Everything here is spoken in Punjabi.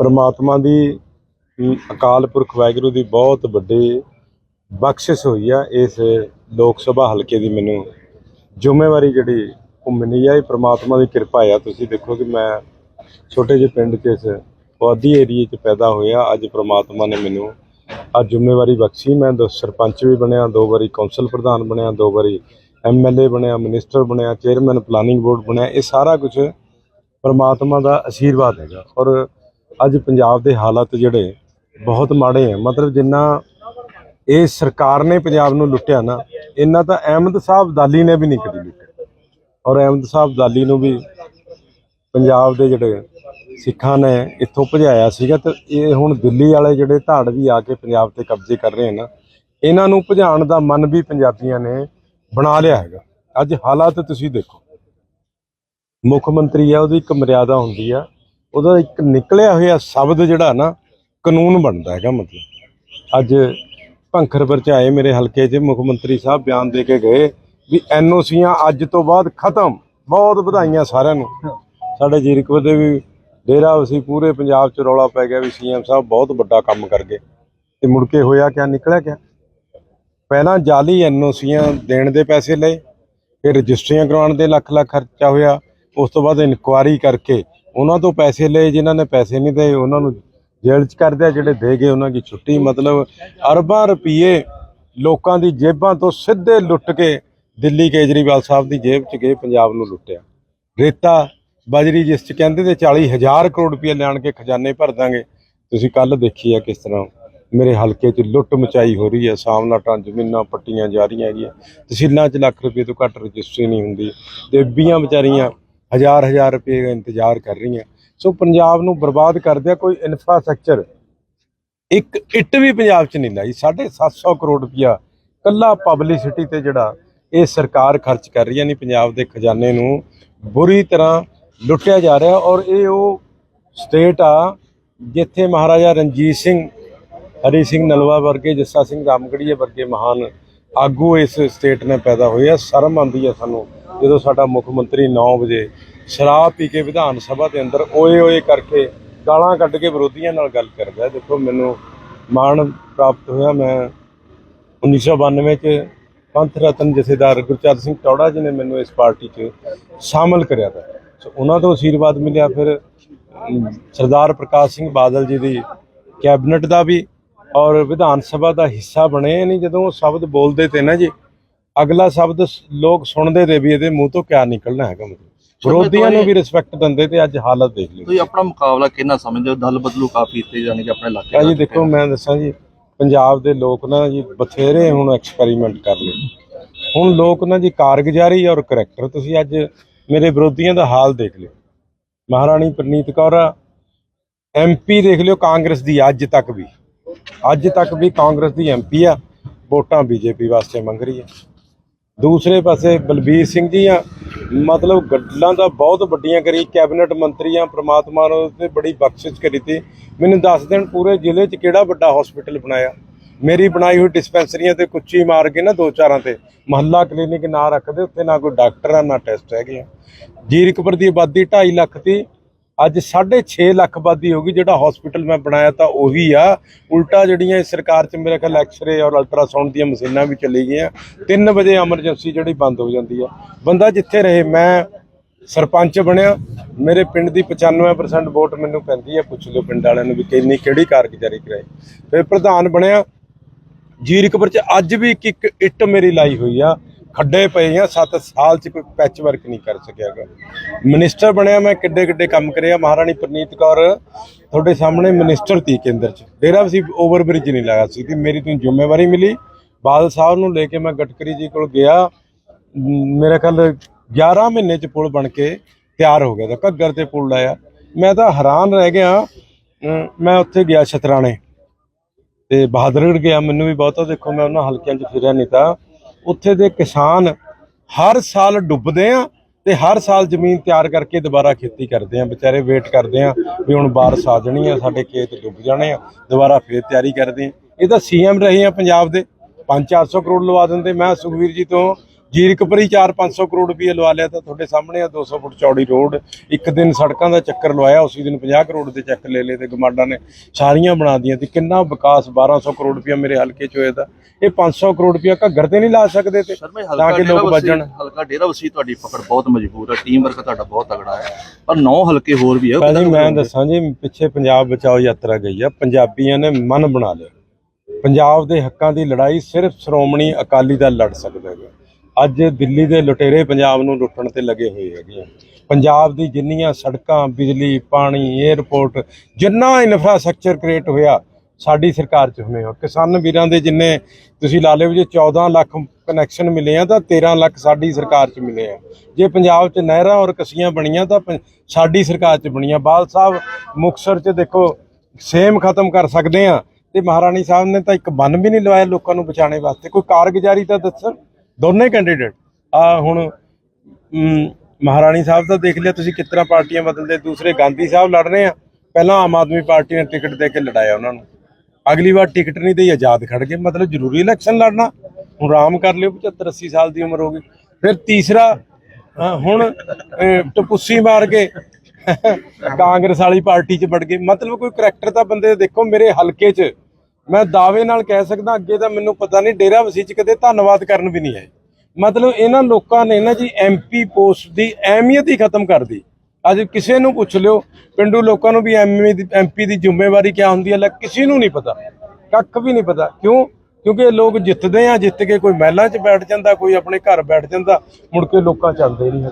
ਪਰਮਾਤਮਾ ਦੀ ਅਕਾਲ ਪੁਰਖ ਵਾਹਿਗੁਰੂ ਦੀ ਬਹੁਤ ਵੱਡੀ ਬਖਸ਼ਿਸ਼ ਹੋਈ ਆ ਇਸ ਲੋਕ ਸਭਾ ਹਲਕੇ ਦੀ ਮੈਨੂੰ। ਜ਼ਿੰਮੇਵਾਰੀ ਜਿਹੜੀ, ਉਹ ਮਿਲੀ ਆ, ਇਹ ਪ੍ਰਮਾਤਮਾ ਦੀ ਕਿਰਪਾ ਆ। ਤੁਸੀਂ ਦੇਖੋ ਕਿ ਮੈਂ ਛੋਟੇ ਜਿਹੇ ਪਿੰਡ 'ਚ ਇਸ ਪੁਆਧੀ ਏਰੀਏ 'ਚ ਪੈਦਾ ਹੋਇਆ, ਅੱਜ ਪ੍ਰਮਾਤਮਾ ਨੇ ਮੈਨੂੰ ਆ ਜ਼ਿੰਮੇਵਾਰੀ ਬਖਸ਼ੀ। ਮੈਂ ਦੋ ਸਰਪੰਚ ਵੀ ਬਣਿਆ, ਦੋ ਵਾਰੀ ਕੌਂਸਲ ਪ੍ਰਧਾਨ ਬਣਿਆ, ਦੋ ਵਾਰੀ ਐਮਐਲਏ ਬਣਿਆ, ਮਿਨਿਸਟਰ ਬਣਿਆ, ਚੇਅਰਮੈਨ, ਪਲਾਨਿੰਗ ਬੋਰਡ ਬਣਿਆ। ਇਹ ਸਾਰਾ ਕੁਝ ਪਰਮਾਤਮਾ ਦਾ ਆਸ਼ੀਰਵਾਦ ਹੈਗਾ। ਔਰ ਅੱਜ ਪੰਜਾਬ ਦੇ ਹਾਲਾਤ ਜਿਹੜੇ ਬਹੁਤ ਮਾੜੇ ਆ। ਮਤਲਬ ਜਿੰਨਾ ਇਹ ਸਰਕਾਰ ਨੇ ਪੰਜਾਬ ਨੂੰ ਲੁੱਟਿਆ ਨਾ, ਇੰਨਾ ਤਾਂ ਅਹਿਮਦ ਸਾਹਿਬ ਦਾਲੀ ਨੇ ਵੀ ਨਹੀਂ ਕਦੀ ਲੁੱਟਿਆ। ਔਰ ਅਹਿਮਦ ਸਾਹਿਬ ਦਾਲੀ ਨੂੰ ਵੀ ਪੰਜਾਬ ਦੇ ਜਿਹੜੇ ਸਿੱਖਾਂ ਨੇ ਇੱਥੋਂ ਭਜਾਇਆ ਸੀਗਾ ਤੇ ਇਹ ਹੁਣ ਦਿੱਲੀ ਵਾਲੇ ਜਿਹੜੇ ਧਾੜ ਵੀ ਆ ਕੇ ਪੰਜਾਬ ਤੇ ਕਬਜ਼ੇ ਕਰ ਰਹੇ ਨਾ, ਇਹਨਾਂ ਨੂੰ ਭਜਾਉਣ ਦਾ ਮਨ ਵੀ ਪੰਜਾਬੀਆਂ ਨੇ ਬਣਾ ਲਿਆ ਹੈਗਾ। ਅੱਜ ਹਾਲਾਤ ਤੁਸੀਂ ਦੇਖੋ। ਮੁੱਖ ਮੰਤਰੀ ਆ, ਉਹਦੀ ਇੱਕ ਮਰਿਆਦਾ ਹੁੰਦੀ ਆ। ਉਹਦਾ ਇੱਕ ਨਿਕਲਿਆ ਹੋਇਆ ਸ਼ਬਦ ਜਿਹੜਾ ਨਾ ਕਾਨੂੰਨ ਬਣਦਾ ਹੈਗਾ ਮਤਲਬ। ਅੱਜ ਭੰਖਰਪੁਰ ਚ ਆਏ ਮੇਰੇ ਹਲਕੇ 'ਚ ਮੁੱਖ ਮੰਤਰੀ ਸਾਹਿਬ ਬਿਆਨ ਦੇ ਕੇ ਗਏ ਵੀ ਐਨਓਸੀਆਂ ਅੱਜ ਤੋਂ ਬਾਅਦ ਖਤਮ। ਬਹੁਤ ਵਧਾਈਆਂ ਸਾਰਿਆਂ ਨੂੰ। ਸਾਡੇ ਜੀਰਕਪੁਰ ਦੇ ਵੀ ਡੇਰਾ ਅਸੀਂ ਪੂਰੇ ਪੰਜਾਬ 'ਚ ਰੌਲਾ ਪੈ ਗਿਆ ਵੀ ਸੀਐਮ ਸਾਹਿਬ ਬਹੁਤ ਵੱਡਾ ਕੰਮ ਕਰ ਗਏ। ਤੇ ਮੁੜ ਕੇ ਹੋਇਆ ਕਿਆ ਨਿਕਲਿਆ ਕਿਆ? ਪਹਿਲਾਂ ਜਾਲੀ ਐਨਓਸੀਆਂ ਦੇਣ ਦੇ ਪੈਸੇ ਲਏ ਫਿਰ ਰਜਿਸਟਰੀਆਂ ਕਰਵਾਉਣ ਦੇ ਲੱਖ ਲੱਖ ਖਰਚਾ ਹੋਇਆ। ਉਸ ਤੋਂ ਬਾਅਦ ਇਨਕੁਆਰੀ ਕਰਕੇ ਉਹਨਾਂ ਤੋਂ ਪੈਸੇ ਲਏ, ਜਿਨ੍ਹਾਂ ਨੇ ਪੈਸੇ ਨਹੀਂ ਦੇ ਉਹਨਾਂ ਨੂੰ ਜੇਲ੍ਹ 'ਚ ਕਰ ਦਿਆ, ਜਿਹੜੇ ਦੇ ਗਏ ਉਹਨਾਂ ਦੀ ਛੁੱਟੀ। ਮਤਲਬ ਅਰਬਾਂ ਰੁਪਏ ਲੋਕਾਂ ਦੀ ਜੇਬਾਂ ਤੋਂ ਸਿੱਧੇ ਲੁੱਟ ਕੇ ਦਿੱਲੀ ਕੇਜਰੀਵਾਲ ਸਾਹਿਬ ਦੀ ਜੇਬ 'ਚ ਗਏ, ਪੰਜਾਬ ਨੂੰ ਲੁੱਟਿਆ। ਰੇਤਾ ਬਜਰੀ, ਜਿਸ 'ਚ ਕਹਿੰਦੇ ਤੇ 40000 ਕਰੋੜ ਰੁਪਏ ਲਿਆਣ ਕੇ ਖਜ਼ਾਨੇ ਭਰ ਦਾਂਗੇ। ਤੁਸੀਂ ਕੱਲ ਦੇਖੀ ਆ ਕਿਸ ਤਰ੍ਹਾਂ ਮੇਰੇ ਹਲਕੇ 'ਚ ਲੁੱਟ ਮਚਾਈ ਹੋ ਰਹੀ ਹੈ ਸਾਮਲਾਟਾਂ ਜ਼ਮੀਨਾਂ ਪੱਟੀਆਂ ਜਾ ਰਹੀਆਂ ਹੈਗੀਆਂ। ਤਹਿਸੀਲਾਂ 'ਚ ਲੱਖ ਰੁਪਏ ਤੋਂ ਘੱਟ ਰਜਿਸਟਰੀ ਨਹੀਂ ਹੁੰਦੀ। ਤੇਬੀਆਂ ਵਿਚਾਰੀਆਂ ਹਜ਼ਾਰ ਹਜ਼ਾਰ ਰੁਪਏ ਦਾ ਇੰਤਜ਼ਾਰ ਕਰ ਰਹੀਆਂ। ਸੋ ਪੰਜਾਬ ਨੂੰ ਬਰਬਾਦ ਕਰਦਿਆ ਕੋਈ ਇਨਫਰਾਸਟ੍ਰਕਚਰ ਇੱਕ ਇੱਟ ਵੀ ਪੰਜਾਬ 'ਚ ਨਹੀਂ ਲਾਈ। 750 ਕਰੋੜ ਰੁਪਇਆ ਕੱਲਾ ਪਬਲਿਸਿਟੀ ਤੇ ਜਿਹੜਾ ਇਹ ਸਰਕਾਰ ਖਰਚ ਕਰ ਰਹੀ ਹੈ ਨਹੀਂ ਪੰਜਾਬ ਦੇ ਖਜ਼ਾਨੇ ਨੂੰ ਬੁਰੀ ਤਰ੍ਹਾਂ ਲੁੱਟਿਆ ਜਾ ਰਿਹਾ ਔਰ ਇਹ ਉਹ ਸਟੇਟ ਆ ਜਿੱਥੇ ਮਹਾਰਾਜਾ ਰਣਜੀਤ ਸਿੰਘ, ਹਰੀ ਸਿੰਘ ਨਲਵਾ ਵਰਗੇ, ਜੱਸਾ ਸਿੰਘ ਰਾਮਗੜੀਏ ਵਰਗੇ ਮਹਾਨ ਆਗੂ ਇਸ ਸਟੇਟ ਨੇ ਪੈਦਾ ਹੋਏ ਆ। ਸ਼ਰਮ ਆਉਂਦੀ ਹੈ ਸਾਨੂੰ। ਜਦੋਂ ਸਾਡਾ ਮੁੱਖ ਮੰਤਰੀ 9 ਵਜੇ ਸ਼ਰਾਬ ਪੀ ਕੇ ਵਿਧਾਨ ਸਭਾ ਦੇ ਅੰਦਰ ਓਏ ਓਏ ਕਰਕੇ ਗਾਲਾਂ ਕੱਢ ਕੇ ਵਿਰੋਧੀਆਂ ਨਾਲ ਗੱਲ ਕਰਦਾ, ਦੇਖੋ ਮੈਨੂੰ ਮਾਣ ਪ੍ਰਾਪਤ ਹੋਇਆ, ਮੈਂ 1992 ਚ ਪੰਥ ਰਤਨ ਜਥੇਦਾਰ ਗੁਰਚਰਨ ਸਿੰਘ ਟੌੜਾ ਜੀ ਨੇ ਮੈਨੂੰ ਇਸ ਪਾਰਟੀ 'ਚ ਸ਼ਾਮਲ ਕਰਿਆ ਤਾ। ਸੋ ਉਹਨਾਂ ਤੋਂ ਆਸ਼ੀਰਵਾਦ ਮਿਲਿਆ, ਫਿਰ ਸਰਦਾਰ ਪ੍ਰਕਾਸ਼ ਸਿੰਘ ਬਾਦਲ ਜੀ ਦੀ ਕੈਬਨਿਟ ਦਾ ਵੀ ਔਰ ਵਿਧਾਨ ਸਭਾ ਦਾ ਹਿੱਸਾ ਬਣੇ ਨਹੀਂ ਜਦੋਂ ਉਹ ਸ਼ਬਦ ਬੋਲਦੇ ਤੇ ਨਾ ਜੀ ਅਗਲਾ ਸ਼ਬਦ ਲੋਕ ਸੁਣਦੇ ਤੇ ਵੀ ਇਹਦੇ ਮੂੰਹ ਤੋਂ ਕਿਆ ਨਿਕਲਣਾ ਹੈਗਾ ਮਤਲਬ। ਵਿਰੋਧੀਆਂ ਨੂੰ ਵੀ ਰਿਸਪੈਕਟ ਦਿੰਦੇ ਤੇ ਅੱਜ ਹਾਲਤ ਦੇਖ ਲਿਓ ਤੁਸੀਂ ਆਪਣਾ ਮੁਕਾਬਲਾ ਕਿੰਨਾ ਸਮਝਦੇ ਹੋ? ਦਲ ਬਦਲੂ ਕਾਫੀ ਇੱਥੇ ਜਾਣੀ ਕਿ ਆਪਣੇ ਇਲਾਕੇ ਦਾ ਦੇਖੋ ਮੈਂ ਦੱਸਾਂ ਜੀ ਪੰਜਾਬ ਦੇ ਲੋਕ ਨਾ ਜੀ ਬਥੇਰੇ ਹੁਣ ਐਕਸਪੈਰੀਮੈਂਟ ਕਰ ਲਏ ਹੁਣ ਲੋਕ ਨਾ ਜੀ ਕਾਰਗੁਜ਼ਾਰੀ ਔਰ ਕਰੈਕਟਰ ਤੁਸੀਂ ਅੱਜ ਮੇਰੇ ਵਿਰੋਧੀਆਂ ਦਾ ਹਾਲ ਦੇਖ ਲਿਓ। ਮਹਾਰਾਣੀ ਪ੍ਰਨੀਤ ਕੌਰ ਐਮਪੀ ਦੇਖ ਲਿਓ ਕਾਂਗਰਸ ਦੀ ਅੱਜ ਤੱਕ ਵੀ। ਅੱਜ ਤੱਕ ਵੀ ਕਾਂਗਰਸ ਦੀ ਐਮਪੀ ਆ ਵੋਟਾਂ ਬੀਜੇਪੀ ਵਾਸਤੇ ਮੰਗ ਰਹੀ ਹੈ। ਦੂਸਰੇ ਪਾਸੇ ਬਲਬੀਰ ਸਿੰਘ ਜੀ ਆ, ਮਤਲਬ ਗੱਲਾਂ ਤਾਂ ਬਹੁਤ ਵੱਡੀਆਂ ਕਰੀ, ਕੈਬਨਿਟ ਮੰਤਰੀਆਂ ਪ੍ਰਮਾਤਮਾ ਨੇ ਤੇ ਬੜੀ ਬਖਸ਼ਿਸ਼ ਕਰੀ ਤੀ। ਮੈਨੂੰ ਦੱਸ ਦੇਣ ਪੂਰੇ ਜ਼ਿਲ੍ਹੇ 'ਚ ਕਿਹੜਾ ਵੱਡਾ ਹਸਪੀਟਲ ਬਣਾਇਆ? ਮੇਰੀ ਬਣਾਈ ਹੋਈ ਡਿਸਪੈਂਸਰੀਆਂ ਤੇ ਕੁੱਚੀ ਮਾਰ ਕੇ ਨਾ ਦੋ ਚਾਰਾਂ ਤੇ। ਮਹੱਲਾ ਕਲੀਨਿਕ ਨਾ ਰੱਖਦੇ, ਉੱਥੇ ਨਾ ਕੋਈ ਡਾਕਟਰ ਆ, ਨਾ ਟੈਸਟ ਹੈਗੇ ਆ। ਜੀਰਕਪੁਰ ਦੀ ਆਬਾਦੀ 2.5 ਲੱਖ ਦੀ ਅੱਜ 6.5 ਲੱਖ ਆਬਾਦੀ ਹੋ ਗਈ, ਜਿਹੜਾ ਹਸਪੀਟਲ ਮੈਂ ਬਣਾਇਆ ਤਾਂ ਉਹੀ ਆ। ਉਲਟਾ ਜਿਹੜੀਆਂ ਸਰਕਾਰ 'ਚ ਮੇਰੇ ਖਿਆਲ ਐਕਸ-ਰੇ ਔਰ ਅਲਟਰਾਸਾਊਂਡ ਦੀਆਂ ਮਸ਼ੀਨਾਂ ਵੀ ਚਲੀ ਗਈਆਂ। 3 ਵਜੇ ਐਮਰਜੈਂਸੀ ਜਿਹੜੀ ਬੰਦ ਹੋ ਜਾਂਦੀ ਆ। ਬੰਦਾ ਜਿੱਥੇ ਰਹੇ, ਮੈਂ ਸਰਪੰਚ ਬਣਿਆ। ਮੇਰੇ ਪਿੰਡ ਦੀ 95% ਵੋਟ ਮੈਨੂੰ ਪੈਂਦੀ ਆ। ਪੁੱਛ ਲਓ ਪਿੰਡ ਵਾਲਿਆਂ ਨੂੰ ਵੀ ਕਿੰਨੀ, ਕਿਹੜੀ ਕਾਰਗੁਜ਼ਾਰੀ ਕਰਾਈ। ਫਿਰ ਪ੍ਰਧਾਨ ਬਣਿਆ। ਜੀਰਕਪੁਰ 'ਚ ਅੱਜ ਵੀ ਇੱਕ ਇੱਟ ਮੇਰੀ ਲਾਈ ਹੋਈ ਆ। ਖੱਡੇ ਪਏ ਆ 7 ਸਾਲ 'ਚ ਕੋਈ ਪੈਚ ਵਰਕ ਨਹੀਂ ਕਰ ਸਕਿਆਗਾ ਮਿਨਿਸਟਰ ਬਣਿਆ ਮੈਂ ਕਿੱਡੇ ਕਿੱਡੇ ਕੰਮ ਕਰਿਆ। ਮਹਾਰਾਣੀ ਪ੍ਰਨੀਤ ਕੌਰ ਤੁਹਾਡੇ ਸਾਹਮਣੇ ਮਿਨਿਸਟਰ ਤੀ ਕੇਂਦਰ 'ਚ। ਡੇਰਾ ਵੀ ਓਵਰ ਬ੍ਰਿਜ ਨਹੀਂ ਲਾਇਆ ਸੀ ਮੇਰੀ ਤੋਂ ਜ਼ਿੰਮੇਵਾਰੀ ਮਿਲੀ। ਬਾਦਲ ਸਾਹਿਬ ਨੂੰ ਲੈ ਕੇ ਮੈਂ ਗਟਕਰੀ ਜੀ ਕੋਲ ਗਿਆ। ਮ, ਮੇਰੇ ਖਿਆਲ 11 ਮਹੀਨੇ 'ਚ ਪੁਲ ਬਣ ਕੇ ਤਿਆਰ ਹੋ ਗਿਆ ਤਾਂ ਘੱਗਰ ਤੇ ਪੁਲ ਲਾਇਆ। ਮੈਂ ਤਾਂ ਹੈਰਾਨ ਰਹਿ ਗਿਆ। ਮੈਂ ਉੱਥੇ ਗਿਆ ਛਤਰਾਣੇ ਤੇ ਬਹਾਦਰਗੜ੍ਹ ਗਿਆ। ਮੈਨੂੰ ਵੀ ਬਹੁਤਾ ਦੇਖੋ ਮੈਂ ਉਹਨਾਂ ਹਲਕਿਆਂ 'ਚ ਫਿਰਿਆ ਨਹੀਂ ਤਾਂ। ਉੱਥੇ ਦੇ ਕਿਸਾਨ ਹਰ ਸਾਲ ਡੁੱਬਦੇ ਆ ਤੇ ਹਰ ਸਾਲ ਜ਼ਮੀਨ ਤਿਆਰ ਕਰਕੇ ਦੁਬਾਰਾ ਖੇਤੀ ਕਰਦੇ ਆ। ਵਿਚਾਰੇ ਵੇਟ ਕਰਦੇ ਆ ਵੀ ਹੁਣ ਬਾਰਿਸ਼ ਆ ਜਾਣੀ ਆ, ਸਾਡੇ ਖੇਤ ਡੁੱਬ ਜਾਣੇ ਆ, ਦੁਬਾਰਾ ਫੇਰ ਤਿਆਰੀ ਕਰਦੇ ਆ। ਇਹ ਤਾਂ ਸੀਐਮ ਰਹੇ ਆ ਪੰਜਾਬ ਦੇ। 5-400 ਕਰੋੜ ਲਵਾ ਦਿੰਦੇ। ਮੈਂ ਸੁਖਵੀਰ ਜੀ ਤੋਂ ਜੀਰਕਪੁਰੀ 4-500 ਕਰੋੜ ਰੁਪਏ ਲਵਾ ਲਿਆ ਤਾਂ ਤੁਹਾਡੇ ਸਾਹਮਣੇ ਆ 200 ਫੁੱਟ ਚੌੜੀ ਰੋਡ। ਇੱਕ ਦਿਨ ਸੜਕਾਂ ਦਾ ਚੱਕਰ ਲਵਾਇਆ ਉਸੇ ਦਿਨ 50 ਕਰੋੜ ਦੇ ਚੱਕ ਲੈ ਲਏ ਤੇ ਗਮਾਡਾ ਨੇ ਸਾਰੀਆਂ ਬਣਾ ਦੀਆਂ ਤੇ ਕਿੰਨਾ ਵਿਕਾਸ 1200 ਕਰੋੜ ਰੁਪਏ ਮੇਰੇ ਹਲਕੇ 'ਚ ਹੋਇਆ ਤਾਂ। ਇਹ 500 ਕਰੋੜ ਰੁਪਏ ਘੱਗਰ ਤੇ ਨਹੀਂ ਲਾ ਸਕਦੇ ਤੇ ਤਾਂ ਕਿ ਲੋਕ ਵੱਜਣ। ਹਲਕਾ ਡੇਰਾ ਵਸੀ ਤੁਹਾਡੀ ਪਕੜ ਬਹੁਤ ਮਜ਼ਬੂਤ ਹੈ ਟੀਮ ਵਰਕ ਤੁਹਾਡਾ ਬਹੁਤ ਤਗੜਾ ਹੈ ਪਰ ਨੌ ਹਲਕੇ ਹੋਰ ਵੀ ਹੈ ਮੈਂ? ਦੱਸਾਂ ਜੀ ਪਿੱਛੇ ਪੰਜਾਬ ਬਚਾਓ ਯਾਤਰਾ ਗਈ ਆ ਪੰਜਾਬੀਆਂ ਨੇ ਮਨ ਬਣਾ ਲਿਆ। ਪੰਜਾਬ ਦੇ ਹੱਕਾਂ ਦੀ ਲੜਾਈ ਸਿਰਫ ਸ਼੍ਰੋਮਣੀ ਅਕਾਲੀ ਦਲ ਲੜ ਸਕਦਾ ਹੈ ਅੱਜ ਦਿੱਲੀ ਦੇ ਲੁਟੇਰੇ ਪੰਜਾਬ ਨੂੰ ਲੁੱਟਣ ਤੇ ਲੱਗੇ ਹੋਏ ਹੈਗੇ ਆ। ਪੰਜਾਬ ਦੀ ਜਿੰਨੀਆਂ ਸੜਕਾਂ, ਬਿਜਲੀ, ਪਾਣੀ 에ਅਰਪੋਰਟ ਜਿੰਨਾ ਇਨਫਰਾਸਟ੍ਰਕਚਰ ਕ੍ਰੀਏਟ ਹੋਇਆ, ਸਾਡੀ ਸਰਕਾਰ 'ਚ ਹੋਏ ਆ। ਕਿਸਾਨ ਵੀਰਾਂ ਦੇ ਜਿੰਨੇ ਤੁਸੀਂ ਲਾ ਲਿਓ ਜੇ 14 ਲੱਖ ਕਨੈਕਸ਼ਨ ਮਿਲੇ ਆ, ਤਾਂ 13 ਲੱਖ ਸਾਡੀ ਸਰਕਾਰ 'ਚ ਮਿਲੇ ਆ। ਜੇ ਪੰਜਾਬ 'ਚ ਨਹਿਰਾਂ ਔਰ ਕਸੀਆਂ ਬਣੀਆਂ, ਤਾਂ ਪੰ- ਸਾਡੀ ਸਰਕਾਰ 'ਚ ਬਣੀਆਂ। ਬਾਲ ਸਾਹਿਬ ਮੁਕਸਰ 'ਚ ਦੇਖੋ ਸੇਮ ਖਤਮ ਕਰ ਸਕਦੇ ਆ। ਤੇ ਮਹਾਰਾਣੀ ਸਾਹਿਬ ਨੇ ਤਾਂ ਇੱਕ ਬੰਨ ਵੀ ਨਹੀਂ ਲਵਾਇਆ ਲੋਕਾਂ ਨੂੰ ਬਚਾਉਣ ਵਾਸਤੇ। ਕੋਈ ਕਾਰਗੁਜ਼ਾਰੀ ਤਾਂ ਦੱਸਣ? ਦੋਨੇ ਕੈਂਡੀਡੇਟ ਆ ਹੁਣ ਮਹਾਰਾਣੀ ਸਾਹਿਬ ਦਾ ਦੇਖ ਲਿਆ ਤੁਸੀਂ ਕਿਸ ਤਰ੍ਹਾਂ ਪਾਰਟੀਆਂ ਬਦਲਦੇ ਦੂਸਰੇ ਗਾਂਧੀ ਸਾਹਿਬ ਲੜ ਰਹੇ ਆ। ਪਹਿਲਾਂ ਆਮ ਆਦਮੀ ਪਾਰਟੀ ਨੇ ਟਿਕਟ ਦੇ ਕੇ ਲੜਾਇਆ ਉਹਨਾਂ ਨੂੰ। ਅਗਲੀ ਵਾਰ ਟਿਕਟ ਨਹੀਂ ਦੇਈ ਆਜ਼ਾਦ ਖੜ ਗਏ। ਮਤਲਬ ਜ਼ਰੂਰੀ ਇਲੈਕਸ਼ਨ ਲੜਨਾ। ਹੁਣ ਆਰਾਮ ਕਰ ਲਿਓ 75 80 ਸਾਲ ਦੀ ਉਮਰ ਹੋ ਗਈ। ਫਿਰ ਤੀਸਰਾ ਹੁਣ ਅਹ, ਟਪੁੱਸੀ ਮਾਰ ਕੇ ਕਾਂਗਰਸ ਵਾਲੀ ਪਾਰਟੀ 'ਚ ਵੜ ਗਏ। ਮਤਲਬ ਕੋਈ ਕਰੈਕਟਰ ਤਾਂ ਬੰਦੇ ਦੇਖੋ ਮੇਰੇ ਹਲਕੇ 'ਚ। ਮੈਂ ਦਾਅਵੇ ਨਾਲ ਕਹਿ ਸਕਦਾ, ਅੱਗੇ ਤਾਂ ਮੈਨੂੰ ਪਤਾ ਨਹੀਂ, ਡੇਰਾ ਵਸੀ 'ਚ ਕਦੇ ਧੰਨਵਾਦ ਕਰਨ ਵੀ ਨਹੀਂ ਆਏ। ਮਤਲਬ ਇਹਨਾਂ ਲੋਕਾਂ ਨੇ ਨਾ ਜੀ ਐਮਪੀ ਪੋਸਟ ਦੀ ਅਹਿਮੀਅਤ ਹੀ ਖਤਮ ਕਰ ਦਿੱਤੀ। ਅੱਜ ਕਿਸੇ ਨੂੰ ਪੁੱਛ ਲਿਓ, ਪਿੰਡੂ ਲੋਕਾਂ ਨੂੰ ਵੀ ਐਮਪੀ ਦੀ ਐਮਪੀ ਦੀ ਜ਼ਿੰਮੇਵਾਰੀ ਕੀ ਹੁੰਦੀ ਹੈ, ਲੈ ਕਿਸੇ ਨੂੰ ਨਹੀਂ ਪਤਾ। ਕੱਖ ਵੀ ਨਹੀਂ ਪਤਾ। ਕਿਉਂ? ਕਿਉਂਕਿ ਇਹ ਲੋਕ ਜਿੱਤਦੇ ਆ, ਜਿੱਤ ਕੇ ਕੋਈ ਮਹਿਲਾਂ 'ਚ ਬੈਠ ਜਾਂਦਾ, ਕੋਈ ਆਪਣੇ ਘਰ ਬੈਠ ਜਾਂਦਾ, ਮੁੜ ਕੇ ਲੋਕਾਂ ਚੱਲਦੇ ਨਹੀਂ।